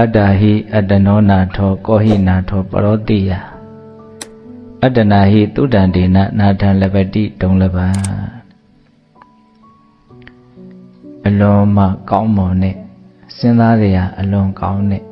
အတ္တဟိအတ္တနောနာထောကောဟိနာထောပရောတိယအတ္တနာဟိတုဒ္ဒံဒေနနာထံလပတိတုံလပံအလွန်မှကောင်းမွန်တဲ့စဉ်းစားရအလွန်ကောင်းတဲ့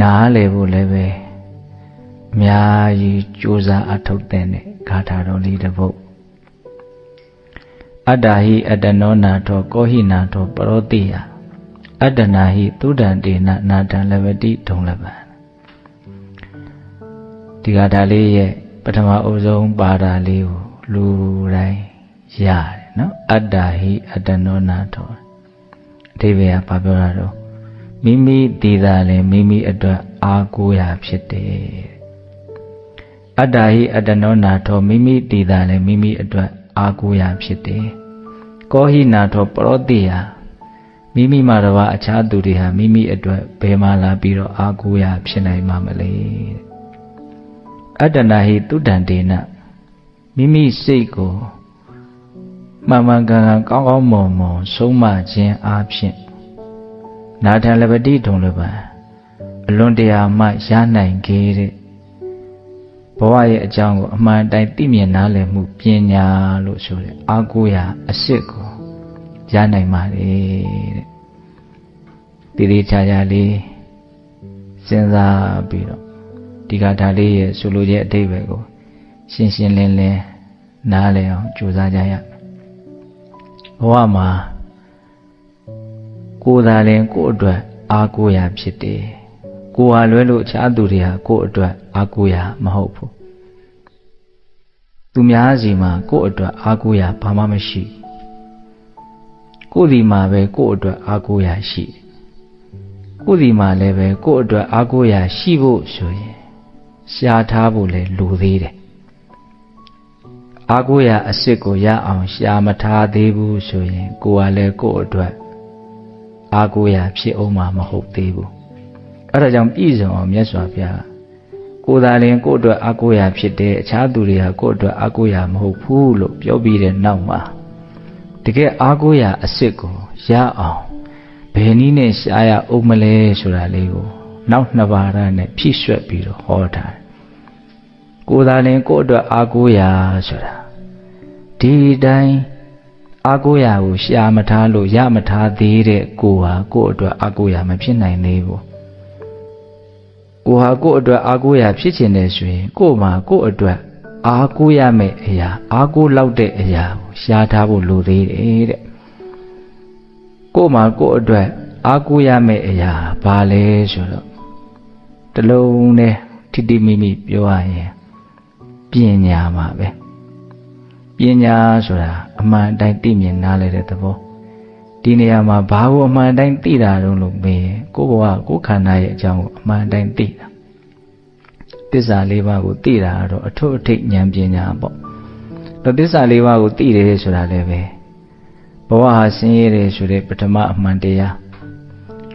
နားလေဖို့လည်းပဲအများကြီးကြိုးစားအထောက်တဲ့ဂါထာတော်လေးတစ်ပုဒ်အတ္တဟိအတ္တနောနာထောကောဟိနာထောပရောတိယ အတ္တနာဟိသုဒ္ဒံတေနနာတံလဝတိဒုံလပံဒီဂါထာလေးရဲ့ပထမအုပ်ဆုံးပါတာလေးကိုလူတိုင်းရတယ်နော်အတ္တဟိအတ္တနောနာထောအဓိပ္ပာယ်ကဘာပြောတာတော့မိမိတည်တာလည်းမိမိအတွက်အားကိုးရာဖြစ်တယ်အတ္တဟိအတ္တနောနာထောမိမိတည်တာလည်းမိမိအတွက်အားကိုးရာဖြစ်တယ်ကောဟိနာထောပရောတိယ မိမိမှာတပါအခြားသူတွေဟာမိမိအတွက်ဘယ်မှလာပြီးတော့အားကိုးရာဖြစ်နိုင်မှာမလဲအတ္တနာဟိတုဒ္ဒံဒေနမိမိစိတ်ကိုမှန်မှန်ကန်ကန်ကောင်းကောင်းမွန်မွန်ဆုံးမခြင်းအားဖြင့်နာထံလပတိထုံလပံအလွန်တရာမှရနိုင်ခဲ့တဲ့ဘဝရဲ့အကြောင်းကိုအမှန်တိုင်းသိမြင်နားလည်မှုပညာလို့ဆိုတဲ့အာကိုရာအစ်စ်ကိုရနိုင်ပါတယ်တဲ့ တည်တည်ချာချာလေးစဉ်းစားပြီးတော့ဒီကထာလေးရဲ့ဆိုလိုချက်အတိတ်ပဲကို ရှင်းရှင်းလင်းလင်းနားလည်အောင်ကြိုးစားကြရဘဝမှာကိုယ်သာလင်ကိုယ့်အတွက်အားကိုးရာဖြစ်တယ်ကိုဟာလွဲလို့အခြားသူတွေဟာကိုယ့်အတွက်အားကိုးရာမဟုတ်ဘူးသူများစီမှာကိုယ့်အတွက်အားကိုးရာဘာမှမရှိကိုယ်ဒီမှာပဲကိုယ့်အတွက်အားကိုးရာရှိ ကိုယ်ဒီမှာလည်းပဲကိုယ့်အတွက်အားကိုးရာရှိဖို့ဆိုရင်ရှားထားဖို့လည်းလိုသေးတယ်အားကိုးရာအစ်စ်ကိုရအောင်ရှားမထားသေးဘူးဆိုရင်ကိုယ်ကလည်းကိုယ့်အတွက်အားကိုးရာဖြစ်အောင်မှာမဟုတ်သေးဘူးအဲ့ဒါကြောင့်ပြည့်စုံအောင်မြတ်စွာဘုရားကိုယ်သာလင်ကိုယ့်အတွက်အားကိုးရာဖြစ်တယ်အခြားသူတွေဟာကိုယ့်အတွက်အားကိုးရာမဟုတ်ဘူးလို့ပြောပြီးတဲ့နောက်မှာတကယ်အားကိုးရာအစ်စ်ကိုရအောင် ဘယ်နည်းနဲ့ရှားရအောင်မလဲဆိုတာလေးကိုနောက်နှစ်ပါးရနဲ့ဖြည့်ဆွက်ပြီးတော့ဟောထားတယ်ကိုယ်သာလင်ကိုယ့်အတွက်အားကိုးရာဆိုတာဒီတိုင်းအားကိုးရာကိုရှာမထားလို့ရမထားသေးတဲ့ကိုဟာကိုယ့်အတွက်အားကိုးရာမဖြစ်နိုင်သေးဘူးကိုဟာကိုယ့်အတွက်အားကိုးရာဖြစ်ခြင်းနဲ့ဆိုရင်ကို့မှာကိုယ့်အတွက်အားကိုးရမယ့်အရာအားကိုးလောက်တဲ့အရာကိုရှားထားဖို့လိုသေးတယ်တဲ့ ကို့မှာကိုယ့်အတွက်အားကိုးရမယ့်အရာဘာလဲဆိုတော့တလုံးနဲ့ထိတိမိမိပြောရရင်ပညာမှာပဲပညာဆိုတာအမှန်တိုင်းသိမြင်နားလည်တဲ့သဘောဒီနေရာမှာဘာကိုအမှန်တိုင်းသိတာတုံးလို့မေးရင်ကိုယ့်ဘဝကိုယ်ခန္ဓာရဲ့အကြောင်းကိုအမှန်တိုင်းသိတာသစ္စာလေးပါးကိုသိတာကတော့အထွတ်အထိပ်ဉာဏ်ပညာပေါ့ဒါသစ္စာလေးပါးကိုသိတယ်ဆိုတာလည်းပဲ ဘဝဟာဆင်းရဲတယ်ဆိုတဲ့ပထမအမှန်တရား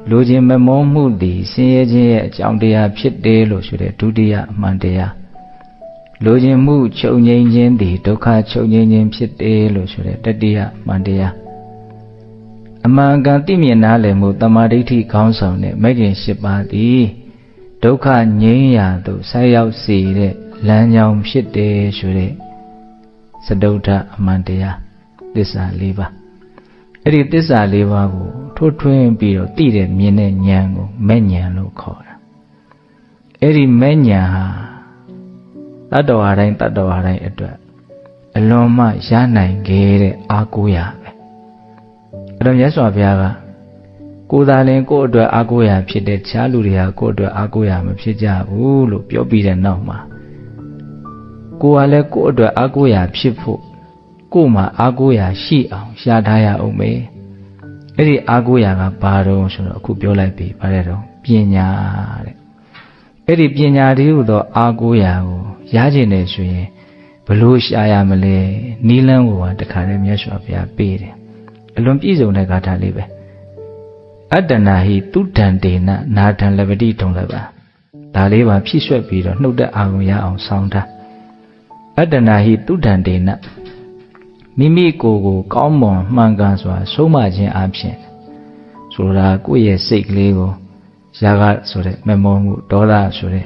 လူချင်းမမုန်းမှုသည်ဆင်းရဲခြင်းရဲ့အကြောင်းတရားဖြစ်တယ်လို့ဆိုတဲ့ဒုတိယအမှန်တရားလူချင်းမှုချုပ်ငြိမ်းခြင်းသည်ဒုက္ခချုပ်ငြိမ်းခြင်းဖြစ်တယ်လို့ဆိုတဲ့တတိယအမှန်တရားအမှန်ကန်သိမြင်နားလည်မှုတမာဒိဋ္ဌိခေါင်းဆောင်တဲ့မဂ်ခင်၈ပါးသည်ဒုက္ခငြိမ်းရာသို့ဆက်ရောက်စေတဲ့လမ်းကြောင်းဖြစ်တယ်ဆိုတဲ့စတုဒ္ဓအမှန်တရားသစ္စာ၄ပါး အဲ့ဒီသစ္စာ၄ပါးကိုထိုးထွင်းပြီးတော့သိတဲ့မြင်တဲ့ဉာဏ်ကိုမဲ့ဉာဏ်လို့ခေါ်တာအဲ့ဒီမဲ့ဉာဏ်ဟာတတ္တဝါတိုင်းတတ္တဝါတိုင်းအတွက်အလွန်မှရနိုင်ခဲ့တဲ့အာကိုးရပဲအဲ့တော့မြတ်စွာဘုရားကကိုယ်သာလင်ကိုယ့်အတွက်အားကိုးရာဖြစ်တဲ့ခြားလူတွေဟာကိုယ့်အတွက်အားကိုးရာမဖြစ်ကြဘူးလို့ပြောပြီးတဲ့နောက်မှာကိုယ်ကလည်းကိုယ့်အတွက်အားကိုးရာဖြစ်ဖို့ ကိုယ်မှာအားကိုးရာရှိအောင်ရှားထားရအောင်မေအဲ့ဒီအားကိုးရာကဘာတော့ဆိုတော့အခုပြောလိုက်ပြီဗါတဲ့တော့ပညာတဲ့အဲ့ဒီပညာတည်းဟူသောအားကိုးရာကိုရကျင်တယ်ဆိုရင်ဘလို့ရှားရမလဲနီးလန်းကိုကတခါတည်းမြတ်စွာဘုရားပေးတယ်အလွန်ပြည့်စုံတဲ့ဂါထာလေးပဲအတ္တနာဟိတုဒ္ဒံတေနနာထံလပတိထုံလပါဒါလေးပါဖြည့်ဆွက်ပြီးတော့နှုတ်တဲ့အာရုံရအောင်ဆောင်းထားအတ္တနာဟိတုဒ္ဒံတေန မိမိကိုယ်ကို ကောင်းမွန်မှန်ကန်စွာ ဆုံးမခြင်းအပြင်ဆိုတာကိုယ့်ရဲ့စိတ်ကလေးကိုရာဂဆိုတဲ့မမောမှုဒေါသဆိုတဲ့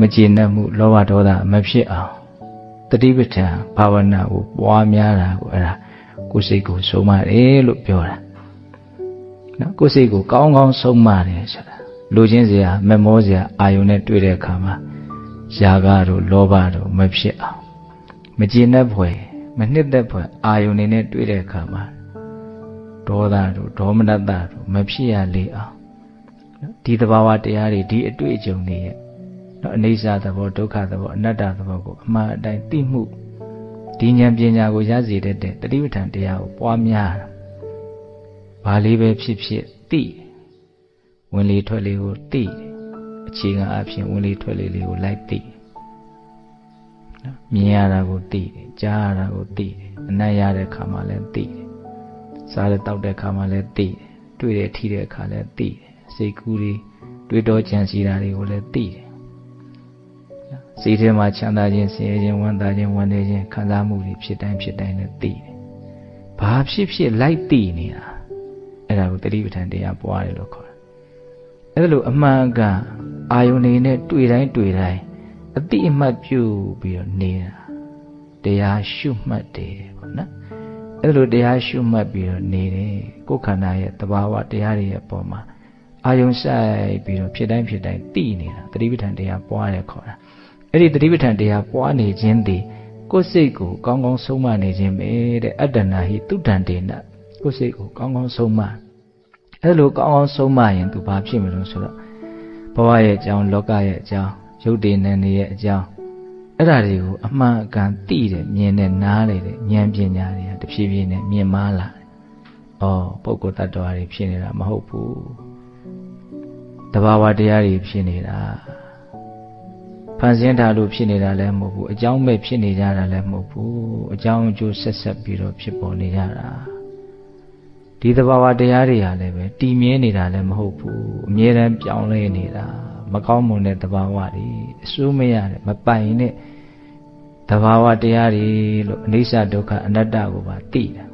မကျေနပ်မှုလောဘဒေါသမဖြစ်အောင်တတိပဋ္ဌာန်ဘာဝနာကိုပွားများတာကိုအဲ့ဒါကိုယ်စိတ်ကိုဆုံးမတယ်လို့ပြောတာနော်ကိုယ်စိတ်ကိုကောင်းကောင်းဆုံးမတယ်ဆိုတာလူချင်းစရာမမောစရာအာယုန်နဲ့တွေ့တဲ့အခါမှာရာဂတို့လောဘတို့မဖြစ်အောင်မကျေနပ်ဖွယ် မနှစ်သက်ဖွယ်အာယုန်နေနဲ့တွေ့တဲ့အခါမှာဒေါသတို့ဒေါမနတတို့မဖြစ်ရလေအောင်ဒီသဘာဝတရားတွေဒီအတွေ့အကြုံတွေရဲ့နော်အနေစာသဘောဒုက္ခသဘောအနတ္တသဘောကိုအမှန်အတိုင်းသိမှုဒီဉာဏ်ပညာကိုရစေတဲ့တတိပဋ္ဌာန်တရားကိုပွားများတာဘာလေးပဲဖြစ်ဖြစ်သိဝင်လေထွက်လေကိုသိအခြေခံအဖြစ်ဝင်လေထွက်လေလေးကိုလိုက်သိ နော်မြင်ရတာကိုသိတယ်ကြားရတာကိုသိတယ်အနံ့ရတဲ့ခါမှလည်းသိတယ်စားတဲ့တောက်တဲ့ခါမှလည်းသိတယ်တွေ့တဲ့ထိတဲ့ခါလည်းသိတယ်စိတ်ကူးတွေတွေးတောကြံစည်တာတွေကိုလည်းသိတယ်စိတ်ထဲမှာချမ်းသာခြင်းဆင်းရဲခြင်းဝမ်းသာခြင်းဝမ်းနည်းခြင်းခံစားမှုတွေဖြစ်တိုင်းဖြစ်တိုင်းလည်းသိတယ်။ဘာဖြစ်ဖြစ်လိုက်သိနေတာအဲ့ဒါကိုတတိပဋ္ဌာန်တရားပွားတယ်လို့ခေါ်တယ်။အဲ့ဒါလိုအမှန်ကအာယုန်နေနဲ့တွေ့တိုင်းတွေ့တိုင်း အတိအမှတ်ပြုပြီးတော့နေတာတရားရှုမှတ်တယ်ပေါ့နော်။အဲ့လိုတရားရှုမှတ်ပြီးတော့နေတယ်ကိုယ်ခန္ဓာရဲ့သဘာဝတရားတွေရဲ့ပုံမှာအာယုံဆိုင်ပြီးတော့ဖြစ်တိုင်းဖြစ်တိုင်းသိနေတာတတိပဋ္ဌာန်တရားပွားတယ်ခေါ်တာအဲ့ဒီတတိပဋ္ဌာန်တရားပွားနေခြင်းသည်ကိုယ်စိတ်ကိုကောင်းကောင်းဆုံးမနေခြင်းပဲတဲ့အတ္တနာဟိတုတ္တန်တေနကိုယ်စိတ်ကိုကောင်းကောင်းဆုံးမအဲ့လိုကောင်းကောင်းဆုံးမရင်သူဘာဖြစ်မလို့ဆိုတော့ဘဝရဲ့အကြောင်းလောကရဲ့အကြောင်း ရုပ်တည်နေနေရဲ့အကြောင်းအဲ့ဒါတွေကိုအမှန်အကန်သိတယ်မြင်တယ်နားလေတယ်ဉာဏ်ပညာတွေကတဖြည်းဖြည်းနဲ့မြင်မာလာတယ်။အော်ပုဂ္ဂိုလ်တ attva တွေဖြစ်နေတာမဟုတ်ဘူး။တဘာဝတရားတွေဖြစ်နေတာဖန်ဆင်းထားလို့ဖြစ်နေတာလည်းမဟုတ်ဘူးအကြောင်းမဲ့ဖြစ်နေကြတာလည်းမဟုတ်ဘူးအကြောင်းအကျိုးဆက်ဆက်ပြီးတော့ဖြစ်ပေါ်နေကြတာဒီသဘာဝတရားတွေဟာလည်းပဲတည်မြဲနေတာလည်းမဟုတ်ဘူးအမြဲတမ်းပြောင်းလဲနေတာ မကောင်းမွန်တဲ့သဘာဝတွေအစိုးမရတဲ့မပိုင်တဲ့သဘာဝတရားတွေလို့အနိစ္စဒုက္ခအနတ္တကိုပါသိတာ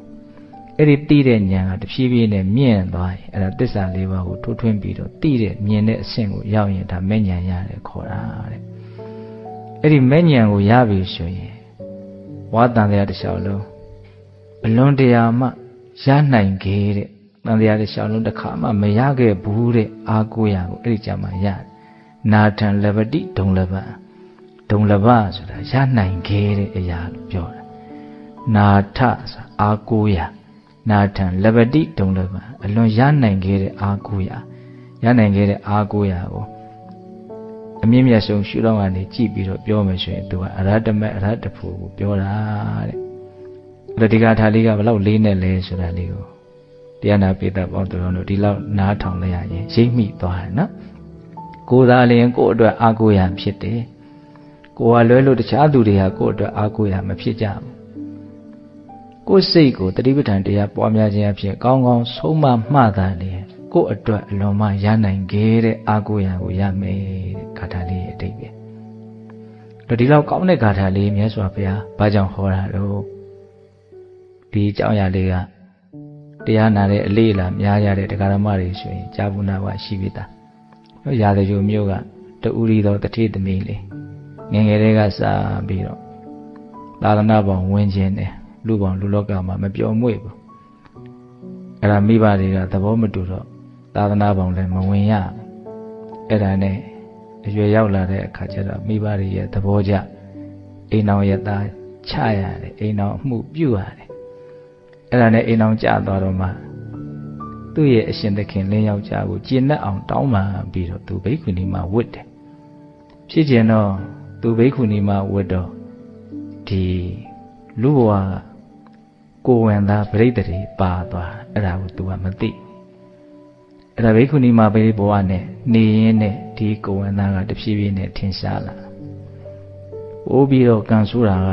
အဲ့ဒီသိတဲ့ဉာဏ်ကတဖြည်းဖြည်းနဲ့မြင့်သွားရင်အဲ့ဒါသစ္စာလေးပါးကိုထိုးထွင်းပြီးတော့သိတဲ့မြင်တဲ့အဆင့်ကိုရောက်ရင်ဒါမဲ့ဉာဏ်ရတယ်ခေါ်တာတဲ့အဲ့ဒီမဲ့ဉဏ်ကိုရပြီဆိုရင်ဝါတန်တရားတစ်လျှောက်လုံးအလွန်တရာမှရနိုင်ခဲ့တဲ့တန်တရားတစ်လျှောက်လုံးတစ်ခါမှမရခဲ့ဘူးတဲ့အာကိုရကိုအဲ့ဒီကြမှာရတယ် နာထံလပတိဒုံလပဒုံလပဆိုတာရနိုင်ခဲ့တဲ့အရာလို့ပြောတာနာထဆိုအာကိုရနာထံလပတိဒုံလပအလွန်ရနိုင်ခဲ့တဲ့အာကိုရရနိုင်ခဲ့တဲ့အာကိုရကိုအမြင့်မြတ်ဆုံးရှုတော့ကနေကြည့်ပြီးတော့ပြောမယ်ဆိုရင်သူကအရဟတမအရဟတဖို့ကိုပြောတာတဲ့အဲ့ဒီကထာလေးကဘလောက်လေးနဲ့လဲဆိုတာလေးကိုတရားနာပိသက်ပေါင်းတော်တို့ဒီလောက်နားထောင်လိုက်ရရင်ရိပ်မိသွားတယ်နော် ကိုယ်သာလျင်ကိုယ့်အတွက်အာကိုရဖြစ်တယ်ကိုယ်ကလွဲလို့တခြားသူတွေဟာကိုယ့်အတွက်အာကိုရမဖြစ်ကြဘူးကိုယ်စိတ်ကိုတတိပဋ္ဌာန်တရားပွားများခြင်းအဖြစ်ကောင်းကောင်းဆုံးမမှတ်တာလေကိုယ့်အတွက်အလွန်မှရနိုင်ခဲ့တဲ့အာကိုရကိုရမယ်တဲ့ဂါထာလေးရဲ့အတိတ်ပဲတော့ဒီလောက်ကောင်းတဲ့ဂါထာလေးမြတ်စွာဘုရားဘာကြောင့်ဟောတာတော့ဒီအကြောင်းအရာလေးကတရားနာတဲ့အလေးအလာများကြတဲ့တရားဓမ္မတွေဆိုရင်ကြာဘူးနာဝရှိပြီသားတော့ ရာဇဂိုမျိုးကတူရီတော်တတိသမီးလေးငငယ်လေးကစပြီးတော့သာသနာပေါင်းဝင်ခြင်းတယ်လူပေါင်းလူလောကမှာမပြောမွေ့ဘူးအဲ့ဒါမိဘတွေကသဘောမတူတော့သာသနာပေါင်းလည်းမဝင်ရအဲ့ဒါနဲ့အရွယ်ရောက်လာတဲ့အခါကျတော့မိဘတွေရဲ့သဘောကျအိမ်အောင်ရသားချရတယ်အိမ်အောင်အမှုပြုရတယ်အဲ့ဒါနဲ့အိမ်အောင်ကြသွားတော့မှ သူ့ရဲ့အရှင်သခင်လင်းယောက်ျားကိုကျင့်တတ်အောင်တောင်းပန်ပြီးတော့သူဘိက္ခုနီမှာဝတ်တယ်ဖြစ်ကျင်တော့သူဘိက္ခုနီမှာဝတ်တော့ဒီလူဘဝကိုဝင်သားပြိတ္တိပါသွားအဲ့ဒါကို तू ကမသိအဲ့ဒါဘိက္ခုနီမှာဘိဘဝနဲ့နေရင်းနဲ့ဒီကိုဝင်သားကတဖြည်းဖြည်းနဲ့ထင်ရှားလာပိုးပြီးတော့ကံဆိုးတာက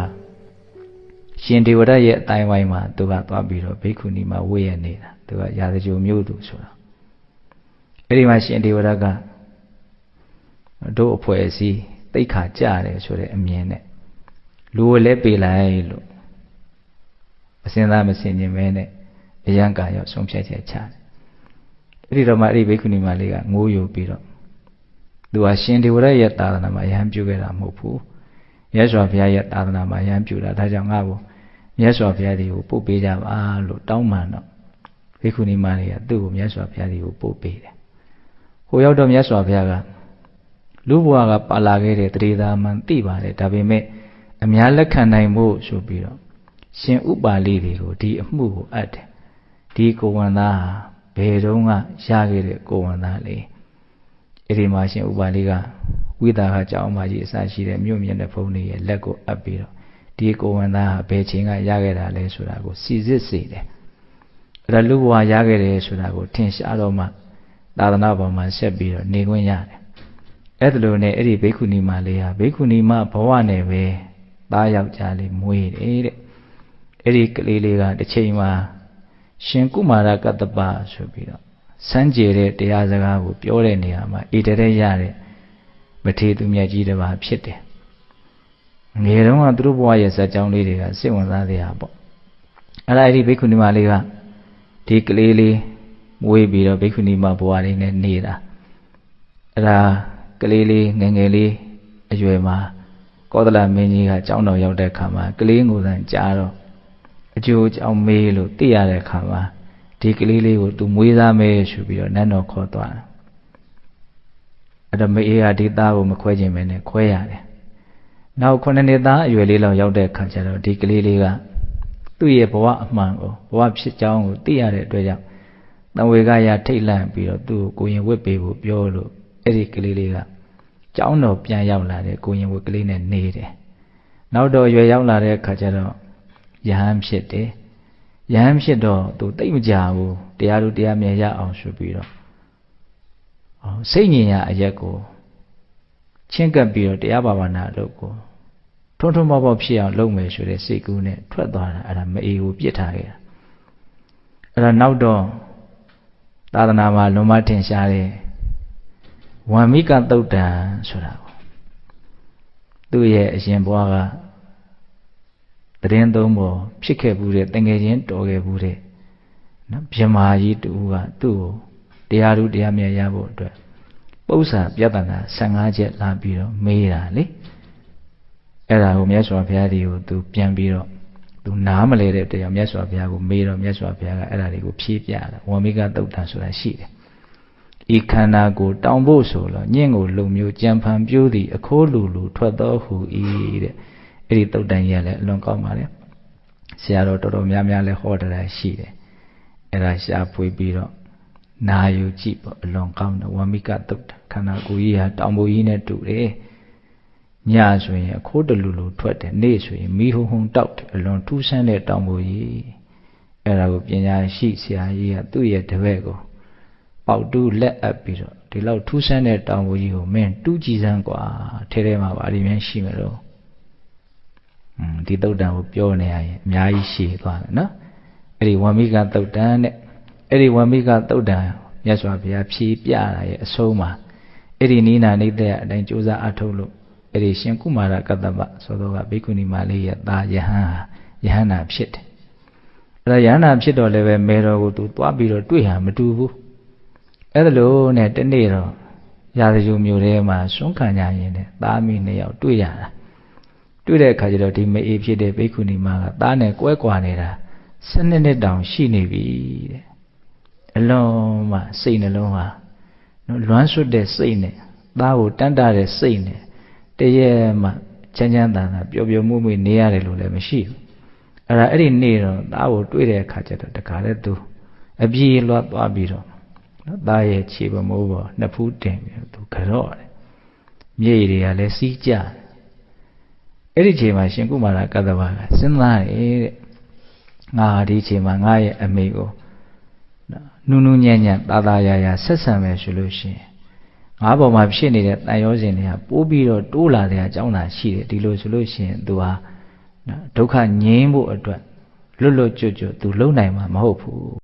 ရှင်ဒေဝရရဲ့အတိုင်းဝိုင်းမှာသူကသွားပြီးတော့ဘိက္ခုနီမှာဝေ့ရနေတာသူကရာဇဂျိုမျိုးသူဆိုတာအဲ့ဒီမှာရှင်ဒေဝရကတို့အဖွဲ့အစည်းတိတ်ခါကြတယ်ဆိုတဲ့အမြင်နဲ့လူကိုလည်းပေးလိုက်လို့အစင်သားမစင်ခြင်းပဲနဲ့အယံကာရောက်ဆုံးဖြတ်ချက်ချတယ်အဲ့ဒီတော့မှအဲ့ဒီဘိက္ခုနီမလေးကငိုးယိုပြီးတော့သူဟာရှင်ဒေဝရရဲ့သာသနာမှာယဟန်ပြုခဲ့တာမဟုတ်ဘူးမြတ်စွာဘုရားရဲ့သာသနာမှာယဟန်ပြုတာဒါကြောင့်ငါ့ကို မြတ်စွာဘုရားဒီကိုပို့ပေးကြပါလို့တောင်းပန်တော့ဘိက္ခုနီမလေးကသူ့ကိုမြတ်စွာဘုရားဒီကိုပို့ပေးတယ်ဟိုရောက်တော့မြတ်စွာဘုရားကလူဘဝကပါလာခဲ့တဲ့တရေသာမှန်သိပါတယ်ဒါပေမဲ့အများလက်ခံနိုင်ဖို့ဆိုပြီးတော့ရှင်ဥပါလိတွေကိုဒီအမှုကိုအပ်တယ်ဒီကိုဝန္သားဟာဘယ်တုန်းကရခဲ့တဲ့ကိုဝန္သားလေအဲ့ဒီမှာရှင်ဥပါလိကဝိသဟာကြောင်းမကြီးအစရှိတဲ့မြို့မြင့်တဲ့ဘုန်းကြီးရဲ့လက်ကိုအပ်ပြီးတော့ ဒီကိုဝန္သားဟာဘယ်ချိန်ကရခဲ့တာလဲဆိုတာကိုစီစစ်စေတယ်အဲ့ဒါလူဘဝရခဲ့တယ်ဆိုတာကိုထင်ရှားတော့မှသာသနာပေါ်မှာဆက်ပြီးတော့နေခွင့်ရတယ်အဲ့ဒါလိုနဲ့အဲ့ဒီဘိက္ခုနီမလေးဟာဘိက္ခုနီမဘဝနဲ့ပဲသားယောက်ျားလေးမွေးတယ်တဲ့အဲ့ဒီကလေးလေးကတစ်ချိန်မှာရှင်ကုမာရကတ္တပဆိုပြီးတော့စမ်းကြယ်တဲ့တရားစကားကိုပြောတဲ့နေရာမှာဣတရက်ရတဲ့မထေသူမြတ်ကြီးတစ်ပါးဖြစ်တယ် ငယ်တုန်းကသူတို့ဘဝရဲ့ဇာတ်ကြောင်းလေးတွေကစိတ်ဝင်စားစရာပေါ့အဲ့ဒါအဲ့ဒီဘိက္ခုနီမလေးကဒီကလေးလေးမွေးပြီးတော့ဘိက္ခုနီမဘဝလေးနဲ့နေတာအဲ့ဒါကလေးလေးငယ်ငယ်လေးအရွယ်မှာကောသလမင်းကြီးကကျောင်းတော်ရောက်တဲ့အခါမှာကလေးငိုတန်ကြားတော့အကျိုးကြောင့်မေးလို့သိရတဲ့အခါမှာဒီကလေးလေးကိုသူမွေးစားမယ်ဆိုပြီးတော့နတ်တော်ခေါ်သွားတယ်အဲ့တော့မေးကဒီသားကိုမခွဲခြင်းပဲနဲ့ခွဲရတယ် နောက်ခုနှစ်နှစ်သားအရွယ်လေးလောက်ရောက်တဲ့အခါကျတော့ဒီကလေးလေးကသူ့ရဲ့ဘဝအမှန်ကိုဘဝဖြစ်ကြောင်းကိုသိရတဲ့အတွက်ကြောင့်တံဝေကရထိတ်လန့်ပြီးတော့သူ့ကိုကိုရင်ဝစ်ပေးဖို့ပြောလို့အဲ့ဒီကလေးလေးကကျောင်းတော်ပြန်ရောက်လာတဲ့ကိုရင်ဝတ်ကလေးနဲ့နေတယ်နောက်တော့ရွယ်ရောက်လာတဲ့အခါကျတော့ယဟန်ဖြစ်တယ်ယဟန်ဖြစ်တော့သူတိတ်မကြဘူးတရားသူတရားမြင်ရအောင်ဆိုပြီးတော့စိတ်ညင်ရအရက်ကို ချင်းကပ်ပြီးတော့တရားဘာဝနာလုပ်ကိုထုံထုံပေါက်ပေါက်ဖြစ်အောင်လုပ်မယ်ဆိုတဲ့စိတ်ကူးနဲ့ထွက်သွားတာအဲ့ဒါမအေကိုပြစ်ထားခဲ့တာအဲ့ဒါနောက်တော့သာသနာမှာလွန်မထင်ရှားတဲ့ဝမ်မိကသုတ်တံဆိုတာကိုသူ့ရဲ့အရှင်ဘွားကတရင်သုံးပေါ်ဖြစ်ခဲ့ဘူးတဲ့တငယ်ချင်းတော်ခဲ့ဘူးတဲ့နော်မြမာကြီးတူကသူ့ကိုတရားသူတရားမြတ်ရဖို့အတွက် ပု္ပ္ပာပြဿနာ15ချက်လာပြီးတော့မေးတာလေအဲ့ဒါကိုမြတ်စွာဘုရားဒီကိုသူပြန်ပြီးတော့သူနားမလဲတဲ့တရားမြတ်စွာဘုရားကိုမေးတော့မြတ်စွာဘုရားကအဲ့ဒါတွေကိုဖြေပြတာဝမိကသုတ်တံဆိုတာရှိတယ်ဤခန္ဓာကိုတောင်ဖို့ဆိုတော့ညင့်ကိုလုံမျိုးကြံဖန်ပြိုးသည်အခိုးလူလူထွက်သောဟူ၏တဲ့အဲ့ဒီတုတ်တန်ကြီးကလည်းအလွန်ကောင်းပါလေဆရာတော်တော်တော်များများလည်းဟောတာရှိတယ်အဲ့ဒါရှားဖွေပြီးတော့ နာယူကြည့်ပေါ့အလွန်ကောင်းတယ်ဝမိကတုတ်ခန္ဓာကိုယ်ကြီးဟာတောင်ဖို့ကြီးနဲ့တူတယ်ညဆိုရင်အခိုးတလူလူထွက်တယ်နေ့ဆိုရင်မီးဟုံဟုံတောက်တယ်အလွန်ထူးဆန်းတဲ့တောင်ဖို့ကြီးအဲ့ဒါကိုပညာရှိဆရာကြီးကသူ့ရဲ့တပည့်ကိုပေါက်တူးလက်အပ်ပြီးတော့ဒီလောက်ထူးဆန်းတဲ့တောင်ပေါ်ကြီးကိုမင်းတူးကြည့်စမ်းกว่าထဲထဲမှာပါဒီမြန်ရှိမလို့อืมဒီတုတ်တန်ကိုပြောနေရရင်အများကြီးရှိသွားတယ်နော်အဲ့ဒီဝမိကတုတ်တန်တဲ့ အဲ့ဒီဝမိကတုတ်တန်မြတ်စွာဘုရားဖြေပြတာရဲ့အဆုံးမှာအဲ့ဒီနိနာနိတဲ့အတိုင်းကြိုးစားအထုတ်လို့အဲ့ဒီရှင်ကုမာရကတ္တပသောတော်ကဘိက္ခုနီမလေးရဲ့သားယဟန်ဟာယဟန္တာဖြစ်တယ်အဲ့ဒါယဟန္တာဖြစ်တော့လည်းပဲမေတော်ကိုသူသွားပြီးတော့တွေ့ဟန်မတူဘူးအဲ့ဒါလို့နဲ့တနေ့တော့ရာဇဂုမျိုးထဲမှာစွန့်ခံကြရင်တဲ့သားမိနှစ်ယောက်တွေ့ရတာတွေ့တဲ့အခါကျတော့ဒီမအေးဖြစ်တဲ့ဘိက္ခုနီမကသားနဲ့ကွဲကွာနေတာ၁၂နှစ်တောင်ရှိနေပြီတဲ့ အလုံးမှစိတ်နှလုံးဟာနော်လွမ်းဆွတ်တဲ့စိတ်နဲ့သားကိုတန်းတာတဲ့စိတ်နဲ့တရေမှချမ်းချမ်းသာသာပျော်ပျော်မှုမှုနေရတယ်လို့လည်းမရှိဘူးအဲ့ဒါအဲ့ဒီနေ့တော့သားကိုတွေ့တဲ့အခါကျတော့တခါလဲသူအပြေးလွှတ်သွားပြီးတော့နော်သားရဲ့ခြေပမိုးပေါ်နှစ်ဖူးတင်ပြီးသူကြော့တယ်မြေတွေကလည်းစီးကြတယ်အဲ့ဒီချိန်မှာရှင်ကုမာရကတ္တဗကစဉ်းစားတယ်တဲ့ငါဒီချိန်မှာငါရဲ့အမေကို နုနုညံ့ညံ့တာတာယာယာဆက်ဆံမယ်ဆိုလို့ရှိရင်ငါးပေါ်မှာဖြစ်နေတဲ့တန်ရောစဉ်တွေကပိုးပြီးတော့တိုးလာတဲ့အကြောင်းသာရှိတယ်ဒီလိုဆိုလို့ရှိရင် तू ဟာဒုက္ခငြိမ်းဖို့အတွက်လွတ်လွတ်ကျွတ်ကျွတ် तू လုံနိုင်မှာမဟုတ်ဘူး